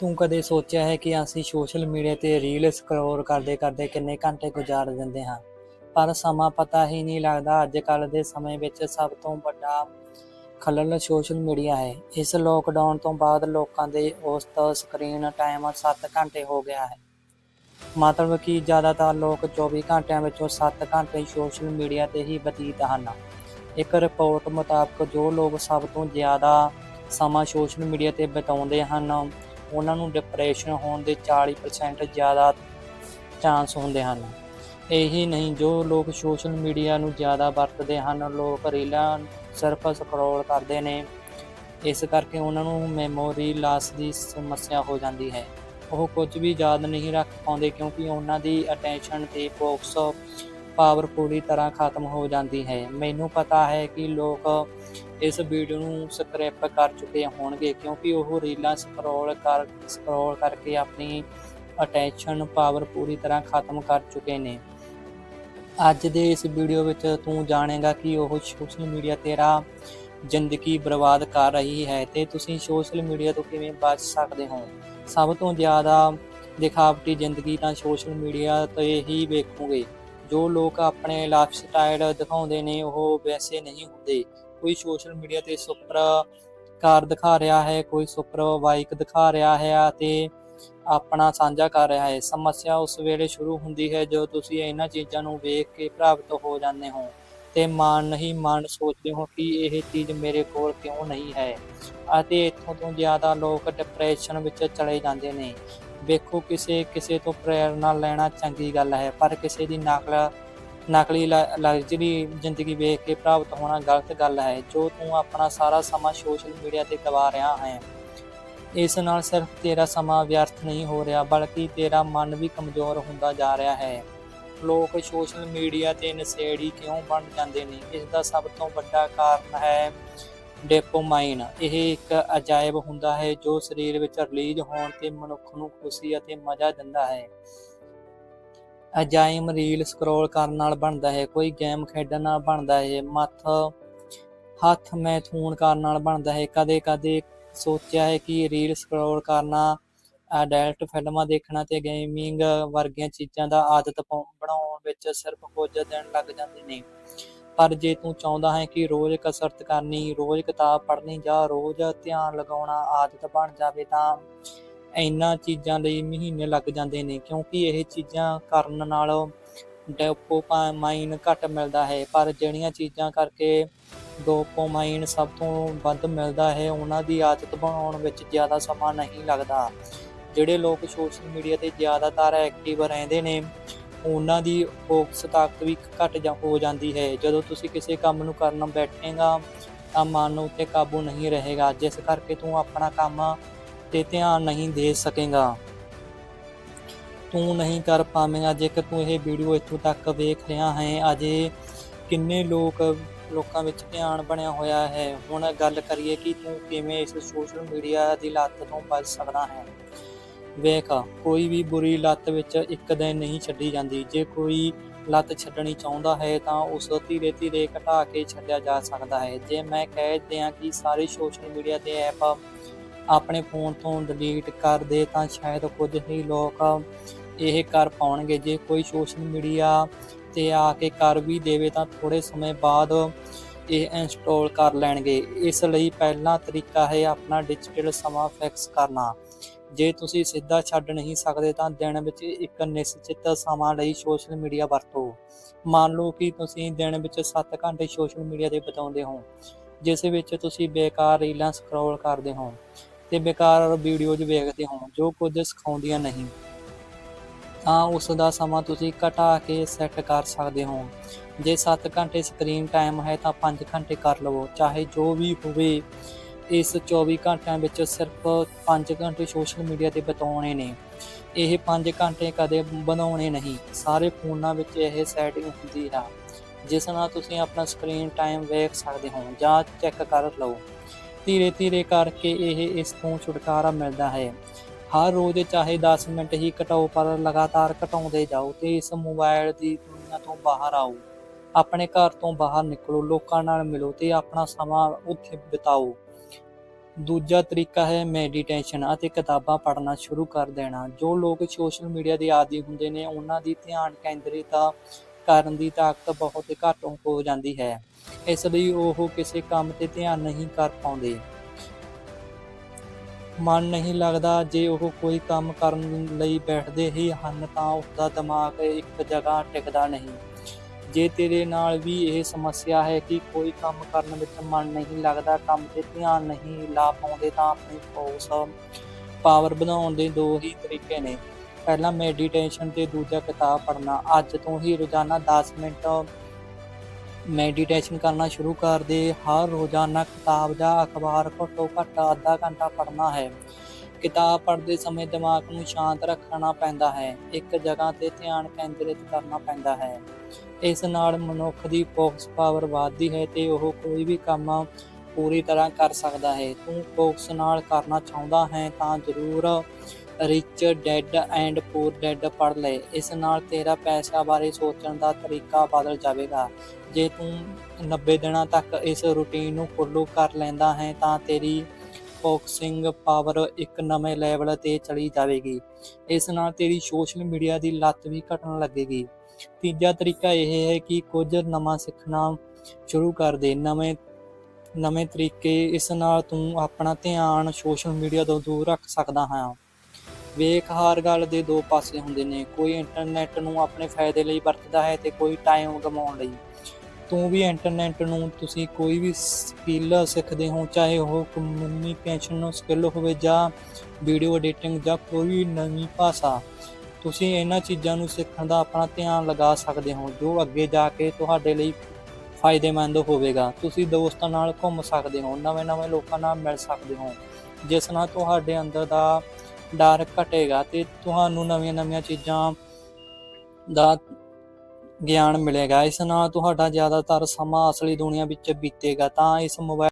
ਤੂੰ ਕਦੇ ਸੋਚਿਆ ਹੈ ਕਿ ਅਸੀਂ ਸੋਸ਼ਲ ਮੀਡੀਆ ਤੇ ਰੀਲ ਸਕਰੋਲ ਕਰਦੇ ਕਰਦੇ ਕਿੰਨੇ ਘੰਟੇ ਗੁਜ਼ਾਰ ਦਿੰਦੇ ਹਾਂ? ਪਰ ਸਮਾਂ ਪਤਾ ਹੀ ਨਹੀਂ ਲੱਗਦਾ ਅੱਜ ਕੱਲ ਦੇ ਸਮੇਂ ਵਿੱਚ ਸਭ ਤੋਂ ਵੱਡਾ ਖਲਲ ਸੋਸ਼ਲ ਮੀਡੀਆ ਹੈ। ਇਸ ਲੋਕਡਾਊਨ ਤੋਂ ਬਾਅਦ ਲੋਕਾਂ ਦੇ ਔਸਤ ਸਕਰੀਨ ਟਾਈਮ 7 ਘੰਟੇ ਹੋ ਗਿਆ ਹੈ। ਮਤਲਬ ਕਿ ਜ਼ਿਆਦਾਤਰ ਲੋਕ 24 ਘੰਟਿਆਂ ਵਿੱਚੋਂ 7 ਘੰਟੇ ਸੋਸ਼ਲ ਮੀਡੀਆ ਤੇ ਹੀ ਬਤੀਤ ਹਨ। ਇੱਕ ਰਿਪੋਰਟ ਮੁਤਾਬਕ ਜੋ ਲੋਕ ਸਭ ਤੋਂ ਜ਼ਿਆਦਾ ਸਮਾਂ ਸੋਸ਼ਲ ਮੀਡੀਆ ਤੇ ਬਿਤਾਉਂਦੇ ਹਨ ਉਹਨਾਂ ਨੂੰ ਡਿਪਰੈਸ਼ਨ ਹੋਣ ਦੇ 40% ਜ਼ਿਆਦਾ ਚਾਂਸ ਹੁੰਦੇ ਹਨ। ਇਹੀ ਨਹੀਂ, ਜੋ ਲੋਕ ਸੋਸ਼ਲ ਮੀਡੀਆ ਨੂੰ ਜ਼ਿਆਦਾ ਵਰਤਦੇ ਹਨ, ਲੋਕ ਰੀਲਾਂ ਸਿਰਫ ਸਕਰੋਲ ਕਰਦੇ ਨੇ। ਇਸ ਕਰਕੇ ਉਹਨਾਂ ਨੂੰ ਮੈਮੋਰੀ ਲਾਸ ਦੀ ਸਮੱਸਿਆ ਹੋ ਜਾਂਦੀ ਹੈ। ਉਹ ਕੁਝ ਵੀ ਯਾਦ ਨਹੀਂ ਰੱਖ ਪਾਉਂਦੇ ਕਿਉਂਕਿ ਉਹਨਾਂ ਦੀ ਅਟੈਂਸ਼ਨ ਤੇ ਫੋਕਸ ਪਾਵਰ ਪੂਰੀ ਤਰ੍ਹਾਂ ਖਤਮ ਹੋ ਜਾਂਦੀ ਹੈ। ਮੈਨੂੰ ਪਤਾ ਹੈ ਕਿ ਲੋਕ ਇਸ ਵੀਡੀਓ ਨੂੰ ਸਕ੍ਰੈਪ ਕਰ ਚੁੱਕੇ ਹੋਣਗੇ ਕਿਉਂਕਿ ਉਹ ਰੀਲਾਂ ਸਕਰੋਲ ਕਰ ਸਕਰੋਲ ਕਰਕੇ ਆਪਣੀ ਅਟੈਂਸ਼ਨ ਪਾਵਰ ਪੂਰੀ ਤਰ੍ਹਾਂ ਖਤਮ ਕਰ ਚੁੱਕੇ ਨੇ। ਅੱਜ ਦੇ ਇਸ ਵੀਡੀਓ ਵਿੱਚ ਤੂੰ ਜਾਣੇਗਾ ਕਿ ਉਹ ਸੋਸ਼ਲ ਮੀਡੀਆ ਤੇਰਾ ਜ਼ਿੰਦਗੀ ਬਰਬਾਦ ਕਰ ਰਹੀ ਹੈ ਤੇ ਤੁਸੀਂ ਸੋਸ਼ਲ ਮੀਡੀਆ ਤੋਂ ਕਿਵੇਂ ਬਚ ਸਕਦੇ ਹੋ? ਸਭ ਤੋਂ ਜ਼ਿਆਦਾ ਦਿਖਾਵਟੀ ਜ਼ਿੰਦਗੀ ਤਾਂ ਸੋਸ਼ਲ ਮੀਡੀਆ ਤੇ ਹੀ ਵੇਖੋਗੇ। ਜੋ ਲੋਕ ਆਪਣੇ ਲਾਈਫ ਸਟਾਈਲ ਦਿਖਾਉਂਦੇ ਨੇ ਉਹ ਵੈਸੇ ਨਹੀਂ ਹੁੰਦੇ। ਕੋਈ ਸੋਸ਼ਲ ਮੀਡੀਆ ਤੇ ਸੁਪਰ ਕਾਰ ਦਿਖਾ ਰਿਹਾ ਹੈ, ਕੋਈ ਸੁਪਰ ਬਾਈਕ ਦਿਖਾ ਰਿਹਾ ਹੈ ਅਤੇ ਆਪਣਾ ਸਾਂਝਾ ਕਰ ਰਿਹਾ ਹੈ। ਸਮੱਸਿਆ ਉਸ ਵੇਲੇ ਸ਼ੁਰੂ ਹੁੰਦੀ ਹੈ ਜਦੋਂ ਤੁਸੀਂ ਇਹਨਾਂ ਚੀਜ਼ਾਂ ਨੂੰ ਵੇਖ ਕੇ ਪ੍ਰਭਾਵਿਤ ਹੋ ਜਾਂਦੇ ਹੋ ਤੇ ਮਨ ਨਹੀਂ ਮਨ ਸੋਚਦੇ ਹੋ ਕਿ ਇਹ ਚੀਜ਼ ਮੇਰੇ ਕੋਲ ਕਿਉਂ ਨਹੀਂ ਹੈ ਅਤੇ ਇੱਥੋਂ ਤੋਂ ਜ਼ਿਆਦਾ ਲੋਕ ਡਿਪਰੈਸ਼ਨ ਵਿੱਚ ਚਲੇ ਜਾਂਦੇ ਨੇ। ਵੇਖੋ, ਕਿਸੇ ਕਿਸੇ ਤੋਂ ਪ੍ਰੇਰਨਾ ਲੈਣਾ ਚੰਗੀ ਗੱਲ ਹੈ, ਪਰ ਕਿਸੇ ਦੀ ਨਕਲ ਨਕਲੀ ਲਗਜ਼ਰੀ ਜ਼ਿੰਦਗੀ ਵੇਖ ਕੇ ਪ੍ਰਭਾਵਿਤ ਹੋਣਾ ਗਲਤ ਗੱਲ ਹੈ, ਜੋ ਤੂੰ ਆਪਣਾ ਸਾਰਾ ਸਮਾਂ ਸੋਸ਼ਲ ਮੀਡੀਆ ਤੇ ਗਵਾ ਰਿਹਾ ਹੈ। ਇਸ ਨਾਲ ਸਿਰਫ ਤੇਰਾ ਸਮਾਂ ਵਿਅਰਥ ਨਹੀਂ ਹੋ ਰਿਹਾ, ਬਲਕਿ ਤੇਰਾ ਮਨ ਵੀ ਕਮਜ਼ੋਰ ਹੁੰਦਾ ਜਾ ਰਿਹਾ ਹੈ। ਲੋਕ ਸੋਸ਼ਲ ਮੀਡੀਆ ਤੇ ਨਸ਼ੇੜੀ ਕਿਉਂ ਬਣ ਜਾਂਦੇ ਨੇ? ਇਸ ਦਾ ਸਭ ਤੋਂ ਵੱਡਾ ਕਾਰਨ ਹੈ ਡੋਪਾਮਾਈਨ। ਇਹ ਇੱਕ ਅਜਾਇਬ ਹੁੰਦਾ ਹੈ ਜੋ ਸਰੀਰ ਵਿੱਚ ਰਿਲੀਜ਼ ਹੋਣ ਤੇ ਮਨੁੱਖ ਨੂੰ ਖੁਸ਼ੀ ਅਤੇ ਮਜ਼ਾ ਦਿੰਦਾ ਹੈ। ਅਜਾਇਮ ਰੀਲ ਸਕਰੋਲ ਕਰਨ ਨਾਲ ਬਣਦਾ ਹੈ, ਕੋਈ ਗੇਮ ਖੇਡਣ ਨਾਲ ਬਣਦਾ ਹੈ, ਮੱਥ, ਹੱਥ ਮੈਥੂਨ ਕਰਨ ਨਾਲ ਬਣਦਾ ਹੈ। ਕਦੇ ਕਦੇ ਸੋਚਿਆ ਹੈ ਕਿ ਰੀਲ ਸਕਰੋਲ ਕਰਨਾ, ਅਡਲਟ ਫਿਲਮਾਂ ਦੇਖਣਾ ਤੇ ਗੇਮਿੰਗ ਵਰਗੀਆਂ ਚੀਜ਼ਾਂ ਦਾ ਆਦਤ ਪਾਉ- ਬਣਾਉਣ ਵਿੱਚ ਸਿਰਫ ਕੁਝ ਦਿਨ ਲੱਗ ਜਾਂਦੇ ਨੇ। ਪਰ ਜੇ ਤੂੰ ਚਾਹੁੰਦਾ ਹੈ ਕਿ ਰੋਜ਼ ਕਸਰਤ ਕਰਨੀ, ਰੋਜ਼ ਕਿਤਾਬ ਪੜ੍ਹਨੀ ਜਾਂ ਰੋਜ਼ ਧਿਆਨ ਲਗਾਉਣਾ ਆਦਤ ਬਣ ਜਾਵੇ ਤਾਂ ਇਹਨਾਂ ਚੀਜ਼ਾਂ ਲਈ ਮਹੀਨੇ ਲੱਗ ਜਾਂਦੇ ਨੇ, ਕਿਉਂਕਿ ਇਹ ਚੀਜ਼ਾਂ ਕਰਨ ਨਾਲ ਡੋਪਾਮਾਈਨ ਘੱਟ ਮਿਲਦਾ ਹੈ। ਪਰ ਜਿਹੜੀਆਂ ਚੀਜ਼ਾਂ ਕਰਕੇ ਡੋਪਾਮਾਈਨ ਸਭ ਤੋਂ ਵੱਧ ਮਿਲਦਾ ਹੈ, ਉਹਨਾਂ ਦੀ ਆਦਤ ਬਣਾਉਣ ਵਿੱਚ ਜ਼ਿਆਦਾ ਸਮਾਂ ਨਹੀਂ ਲੱਗਦਾ। ਜਿਹੜੇ ਲੋਕ ਸੋਸ਼ਲ ਮੀਡੀਆ ਤੇ ਜ਼ਿਆਦਾਤਰ ਐਕਟਿਵ ਰਹਿੰਦੇ ਨੇ, ਉਹਨਾਂ ਦੀ ਫੋਕਸ ਤਾਕਤ ਵੀ ਘਟ ਜਾ ਹੋ ਜਾਂਦੀ ਹੈ। ਜਦੋਂ ਤੁਸੀਂ ਕਿਸੇ ਕੰਮ ਨੂੰ ਕਰਨ ਬੈਠੇਗਾ, ਤਾਂ ਮਨ ਉੱਤੇ ਕਾਬੂ ਨਹੀਂ ਰਹੇਗਾ। ਜਿਸ ਕਰਕੇ ਤੂੰ ਆਪਣਾ ਕੰਮ ਤੇ ਧਿਆਨ ਨਹੀਂ ਦੇ ਸਕੇਗਾ। ਤੂੰ ਨਹੀਂ ਕਰ ਪਾਵੇਂਗਾ ਜੇਕਰ ਤੂੰ ਇਹ ਵੀਡੀਓ ਇੱਥੋਂ ਤੱਕ ਵੇਖ ਰਿਹਾ ਹੈ। ਅਜੇ ਕਿੰਨੇ ਲੋਕ, ਲੋਕਾਂ ਵਿੱਚ ਧਿਆਨ ਬਣਿਆ ਹੋਇਆ ਹੈ। ਹੁਣ ਗੱਲ ਕਰੀਏ ਕਿ ਤੂੰ ਕਿਵੇਂ ਇਸ ਸੋਸ਼ਲ ਮੀਡੀਆ ਦੀ ਲੱਤ ਤੋਂ ਬਚ ਸਕਦਾ ਹੈ। ਵੇਖ, ਕੋਈ ਵੀ ਬੁਰੀ ਲੱਤ ਵਿੱਚ ਇੱਕ ਦਿਨ ਨਹੀਂ ਛੱਡੀ ਜਾਂਦੀ। ਜੇ ਕੋਈ ਲੱਤ ਛੱਡਣੀ ਚਾਹੁੰਦਾ ਹੈ ਤਾਂ ਉਸ ਧੀਰੇ ਧੀਰੇ ਘਟਾ ਕੇ ਛੱਡਿਆ ਜਾ ਸਕਦਾ ਹੈ। ਜੇ ਮੈਂ ਕਹਿ ਦਿਆਂ ਕਿ ਸਾਰੇ ਸੋਸ਼ਲ ਮੀਡੀਆ ਦੇ ਐਪ ਆਪਣੇ ਫੋਨ ਤੋਂ ਡਿਲੀਟ ਕਰ ਦੇ ਤਾਂ ਸ਼ਾਇਦ ਕੁਝ ਹੀ ਲੋਕ ਇਹ ਕਰ ਪਾਉਣਗੇ। ਜੇ ਕੋਈ ਸੋਸ਼ਲ ਮੀਡੀਆ ਤੇ ਆ ਕੇ ਕਰ ਵੀ ਦੇਵੇ ਤਾਂ ਥੋੜੇ ਸਮੇਂ ਬਾਅਦ ਇਹ ਇੰਸਟਾਲ ਕਰ ਲੈਣਗੇ। ਇਸ ਲਈ ਪਹਿਲਾ ਤਰੀਕਾ ਹੈ ਆਪਣਾ ਡਿਜੀਟਲ ਸਮਾਂ ਫਿਕਸ ਕਰਨਾ। ਜੇ ਤੁਸੀਂ ਸਿੱਧਾ ਛੱਡ ਨਹੀਂ ਸਕਦੇ ਤਾਂ ਦਿਨ ਵਿੱਚ ਇੱਕ ਨਿਸ਼ਚਿਤ ਸਮਾਂ ਲਈ ਸੋਸ਼ਲ ਮੀਡੀਆ ਵਰਤੋ। ਮੰਨ ਲਓ ਕਿ ਤੁਸੀਂ ਦਿਨ ਵਿੱਚ 7 ਘੰਟੇ ਸੋਸ਼ਲ ਮੀਡੀਆ ਤੇ ਬਿਤਾਉਂਦੇ ਹੋ, ਜਿਸ ਵਿੱਚ ਤੁਸੀਂ ਬੇਕਾਰ ਰੀਲਾਂ ਸਕਰੋਲ ਕਰਦੇ ਹੋ। ਤੇ ਬੇਕਾਰ ਵੀਡੀਓਜ਼ ਵੇਖਦੇ ਹੋ ਜੋ ਕੁਝ ਸਿਖਾਉਂਦੀਆਂ ਨਹੀਂ, ਤਾਂ ਉਸ ਦਾ ਸਮਾਂ ਤੁਸੀਂ ਘਟਾ ਕੇ ਸੈੱਟ ਕਰ ਸਕਦੇ ਹੋ। ਜੇ 7 ਘੰਟੇ ਸਕਰੀਨ ਟਾਈਮ ਹੈ ਤਾਂ 5 ਘੰਟੇ ਕਰ ਲਵੋ, ਚਾਹੇ ਜੋ ਵੀ ਹੋਵੇ। ਇਸ 24 ਘੰਟਿਆਂ ਵਿੱਚ ਸਿਰਫ 5 ਘੰਟੇ ਸੋਸ਼ਲ ਮੀਡੀਆ ਤੇ ਬਿਤਾਉਣੇ ਨੇ। ਇਹ 5 ਘੰਟੇ ਕਦੇ ਬਣਾਉਣੇ ਨਹੀਂ। ਸਾਰੇ ਫੋਨਾਂ ਵਿੱਚ ਇਹ ਸੈਟਿੰਗ ਹੁੰਦੀ ਹੈ ਜਿਸ ਨਾਲ ਤੁਸੀਂ ਆਪਣਾ ਸਕਰੀਨ ਟਾਈਮ ਵੇਖ ਸਕਦੇ ਹੋ ਜਾਂ ਚੈੱਕ ਕਰ ਲਓ। ਧੀਰੇ ਧੀਰੇ ਕਰਕੇ ਇਹ ਇਸ ਤੋਂ ਛੁਟਕਾਰਾ ਮਿਲਦਾ ਹੈ। ਹਰ ਰੋਜ਼ ਚਾਹੇ 10 ਮਿੰਟ ਹੀ ਘਟਾਓ, ਪਰ ਲਗਾਤਾਰ ਘਟਾਉਂਦੇ ਜਾਓ ਤੇ ਇਸ ਮੋਬਾਈਲ ਦੀ ਦੁਨੀਆ ਤੋਂ ਬਾਹਰ ਆਓ। ਆਪਣੇ ਘਰ ਤੋਂ ਬਾਹਰ ਨਿਕਲੋ, ਲੋਕਾਂ ਨਾਲ ਮਿਲੋ ਤੇ ਆਪਣਾ ਸਮਾਂ ਉੱਥੇ ਬਿਤਾਓ। ਦੂਜਾ ਤਰੀਕਾ ਹੈ ਮੈਡੀਟੇਸ਼ਨ ਅਤੇ ਕਿਤਾਬਾਂ ਪੜ੍ਹਨਾ ਸ਼ੁਰੂ ਕਰ ਦੇਣਾ। ਜੋ ਲੋਕ ਸੋਸ਼ਲ ਮੀਡੀਆ ਦੇ ਆਦੀ ਹੁੰਦੇ ਨੇ, ਉਹਨਾਂ ਦੀ ਧਿਆਨ ਕੇਂਦਰਿਤ ਕਰਨ ਦੀ ਤਾਕਤ ਬਹੁਤ ਘੱਟ ਹੋ ਜਾਂਦੀ ਹੈ। ਇਸ ਲਈ ਉਹ ਕਿਸੇ ਕੰਮ ਤੇ ਧਿਆਨ ਨਹੀਂ ਕਰ ਪਾਉਂਦੇ। ਮਨ ਨਹੀਂ ਲੱਗਦਾ ਜੇ ਉਹ ਕੋਈ ਕੰਮ ਕਰਨ ਲਈ ਬੈਠਦੇ ਹੀ ਹਨ ਤਾਂ ਉਸਦਾ ਦਿਮਾਗ ਇੱਕ ਜਗ੍ਹਾ ਟਿਕਦਾ ਨਹੀਂ। ਜੇ ਤੇਰੇ ਨਾਲ ਵੀ ਇਹ ਸਮੱਸਿਆ ਹੈ ਕਿ ਕੋਈ ਕੰਮ ਕਰਨ ਵਿੱਚ ਮਨ ਨਹੀਂ ਲੱਗਦਾ, ਕੰਮ ਤੇ ਧਿਆਨ ਨਹੀਂ ਲਾ ਪਾਉਂਦੇ ਤਾਂ ਆਪਣੀ ਫੋਕਸ ਪਾਵਰ ਵਧਾਉਣ ਦੇ ਦੋ ਹੀ ਤਰੀਕੇ ਨੇ। ਪਹਿਲਾ ਮੈਡੀਟੇਸ਼ਨ ਤੇ ਦੂਜਾ ਕਿਤਾਬ ਪੜ੍ਹਨਾ। ਅੱਜ ਤੋਂ ਹੀ ਰੋਜ਼ਾਨਾ 10 ਮਿੰਟ ਮੈਡੀਟੇਸ਼ਨ ਕਰਨਾ ਸ਼ੁਰੂ ਕਰ ਦੇ। ਹਰ ਰੋਜ਼ਾਨਾ ਕਿਤਾਬ ਜਾਂ ਅਖਬਾਰ ਘੱਟੋ ਘੱਟ ਅੱਧਾ ਘੰਟਾ ਪੜ੍ਹਨਾ ਹੈ। ਕਿਤਾਬ ਪੜ੍ਹਦੇ ਸਮੇਂ ਦਿਮਾਗ ਨੂੰ ਸ਼ਾਂਤ ਰੱਖਣਾ ਪੈਂਦਾ ਹੈ। ਇੱਕ ਜਗ੍ਹਾ ਤੇ ਧਿਆਨ ਕੇਂਦਰਿਤ ਕਰਨਾ ਪੈਂਦਾ ਹੈ। ਇਸ ਨਾਲ ਮਨੁੱਖ ਦੀ ਫੋਕਸ ਪਾਵਰ ਵੱਧਦੀ ਹੈ ਤੇ ਉਹ ਕੋਈ ਵੀ ਕੰਮ ਪੂਰੀ ਤਰ੍ਹਾਂ ਕਰ ਸਕਦਾ ਹੈ। ਤੂੰ ਫੋਕਸ ਨਾਲ ਕਰਨਾ ਚਾਹੁੰਦਾ ਹੈ ਤਾਂ ਜ਼ਰੂਰ rich dad and poor dad ਪੜ੍ਹ ਲਏ ਇਸ ਨਾਲ ਤੇਰਾ ਪੈਸਾ ਬਾਰੇ ਸੋਚਣ ਦਾ ਤਰੀਕਾ ਬਦਲ ਜਾਵੇਗਾ। ਜੇ ਤੂੰ 90 ਦਿਨਾਂ ਤੱਕ ਇਸ ਰੁਟੀਨ ਨੂੰ ਫੋਲੋ ਕਰ ਲੈਂਦਾ ਹੈ, ਤਾਂ ਤੇਰੀ ਫੋਕਸਿੰਗ ਪਾਵਰ ਇੱਕ ਨਵੇਂ ਲੈਵਲ ਤੇ ਚਲੀ ਜਾਵੇਗੀ। ਇਸ ਨਾਲ ਤੇਰੀ ਸੋਸ਼ਲ ਮੀਡੀਆ ਦੀ ਲੱਤ ਵੀ ਘਟਣ ਲੱਗੇਗੀ। ਤੀਜਾ ਤਰੀਕਾ ਇਹ ਹੈ ਕਿ ਕੁਝ ਨਵਾਂ ਸਿੱਖਣਾ ਸ਼ੁਰੂ ਕਰ ਦੇ। ਨਵੇਂ ਨਵੇਂ ਤਰੀਕੇ ਇਸ ਨਾਲ ਤੂੰ ਆਪਣਾ ਧਿਆਨ ਸੋਸ਼ਲ ਮੀਡੀਆ ਤੋਂ ਦੂਰ ਰੱਖ ਸਕਦਾ ਹੈ। ਵੇਖ ਹਰ ਗੱਲ ਦੇ ਦੋ ਪਾਸੇ ਹੁੰਦੇ ਨੇ। ਕੋਈ ਇੰਟਰਨੈਟ ਨੂੰ ਆਪਣੇ ਫਾਇਦੇ ਲਈ ਵਰਤਦਾ ਹੈ ਤੇ ਕੋਈ ਟਾਈਮ ਗਵਾਉਣ ਲਈ। ਤੂੰ ਵੀ ਇੰਟਰਨੈਟ ਨੂੰ ਤੁਸੀਂ ਕੋਈ ਵੀ ਸਕਿੱਲ ਸਿੱਖਦੇ ਹੋ, ਚਾਹੇ ਉਹ ਕਮਿਊਨੀਕੇਸ਼ਨ ਸਕਿੱਲ ਹੋਵੇ ਜਾਂ ਵੀਡੀਓ ਐਡੀਟਿੰਗ ਜਾਂ ਕੋਈ ਵੀ ਨਵੀਂ ਭਾਸ਼ਾ। ਤੁਸੀਂ ਇਹਨਾਂ ਚੀਜ਼ਾਂ ਨੂੰ ਸਿੱਖਣ ਦਾ ਆਪਣਾ ਧਿਆਨ ਲਗਾ ਸਕਦੇ ਹੋ, ਜੋ ਅੱਗੇ ਜਾ ਕੇ ਤੁਹਾਡੇ ਲਈ ਫਾਇਦੇਮੰਦ ਹੋਵੇਗਾ। ਤੁਸੀਂ ਦੋਸਤਾਂ ਨਾਲ ਘੁੰਮ ਸਕਦੇ ਹੋ, ਨਵੇਂ-ਨਵੇਂ ਲੋਕਾਂ ਨਾਲ ਮਿਲ ਸਕਦੇ ਹੋ। ਜਿਸ ਨਾਲ ਤੁਹਾਡੇ ਅੰਦਰ ਦਾ ਡਰ ਘਟੇਗਾ ਤੇ ਤੁਹਾਨੂੰ ਨਵੀਆਂ-ਨਵੀਆਂ ਚੀਜ਼ਾਂ ਦਾ ਗਿਆਨ ਮਿਲੇਗਾ। ਇਸ ਨਾਲ ਤੁਹਾਡਾ ਜ਼ਿਆਦਾਤਰ ਸਮਾਂ ਅਸਲੀ ਦੁਨੀਆ ਵਿੱਚ ਬੀਤੇਗਾ। ਤਾਂ ਇਸ ਮੋਬਾਈਲ